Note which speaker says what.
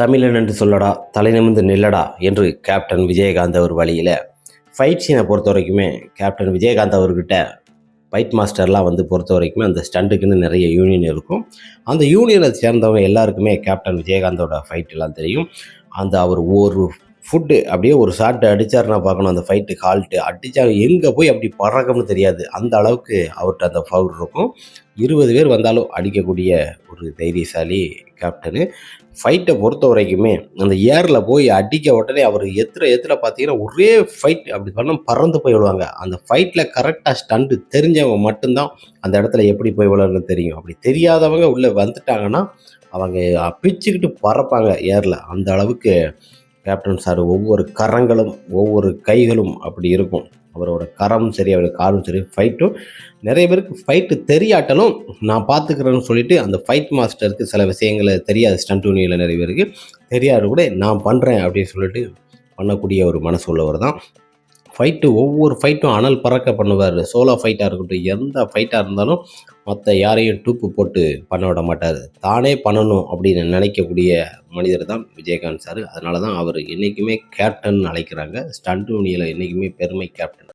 Speaker 1: தமிழன் என்று சொல்லடா தலை நிமிர்ந்து நில்லடா என்று கேப்டன் விஜயகாந்த் அவர் வழியில் ஃபைட் சீனை பொறுத்த வரைக்குமே கேப்டன் விஜயகாந்த் அவர்கிட்ட ஃபைட் மாஸ்டர்லாம் வந்து பொறுத்த வரைக்குமே அந்த ஸ்டண்ட்டுக்குன்னு நிறைய யூனியன் இருக்கும். அந்த யூனியனை சேர்ந்தவங்க எல்லாருக்குமே கேப்டன் விஜயகாந்தோட ஃபைட் எல்லாம் தெரியும். அந்த அவர் ஒரு ஃபுட்டு. அப்படியே ஒரு ஷாட்டு அடித்தாருன்னா பார்க்கணும் அந்த ஃபைட்டு ஹால்ட்டு அடித்தா எங்கே போய் அப்படி பறக்கம்னு தெரியாது. அந்த அளவுக்கு அவர்கிட்ட அந்த பவர் இருக்கும். இருபது பேர் வந்தாலும் அடிக்கக்கூடிய ஒரு தைரியசாலி கேப்டனு ஃபைட்டை பொறுத்த வரைக்குமே அந்த ஏரில் போய் அடிக்க உடனே அவர் எத்திர எத்திர பார்த்தீங்கன்னா ஒரே ஃபைட் அப்படி பண்ண பறந்து போய் விடுவாங்க அந்த ஃபைட்டில் கரெக்டாக ஸ்டண்ட்டு தெரிஞ்சவங்க மட்டும்தான் அந்த இடத்துல எப்படி போய் விழணும்னு தெரியும். அப்படி தெரியாதவங்க உள்ளே வந்துட்டாங்கன்னா அவங்க பிச்சுக்கிட்டு பறப்பாங்க ஏரில் அந்த அளவுக்கு கேப்டன் சார் ஒவ்வொரு கரங்களும் ஒவ்வொரு கைகளும் அப்படி இருக்கும். அவரோட கரம் சரி அவரோட காரும் சரி ஃபைட்டும் நிறைய பேருக்கு ஃபைட்டு தெரியாட்டலும் நான் பார்த்துக்கிறேன்னு சொல்லிட்டு அந்த ஃபைட் மாஸ்டருக்கு சில விஷயங்களை தெரியாது ஸ்டண்ட் யூனியில் நிறைய பேருக்கு. தெரியாது கூட நான் பண்ணுறேன் அப்படின்னு சொல்லிட்டு பண்ணக்கூடிய ஒரு மனசு உள்ளவர் தான் ஃபைட்டு ஒவ்வொரு ஃபைட்டும் அனல் பறக்க பண்ணுவார். சோலோ ஃபைட்டாக இருக்கட்டும் எந்த ஃபைட்டாக இருந்தாலும் மற்ற யாரையும் டூப்பு போட்டு பண்ண விட மாட்டார். தானே பண்ணணும் அப்படின்னு நினைக்கக்கூடிய மனிதர் தான் விஜயகாந்த் சார். அதனால தான் அவர் என்றைக்குமே கேப்டன் அழைக்கிறாங்க. ஸ்டண்ட் யூனியில் என்றைக்குமே பெருமை கேப்டன்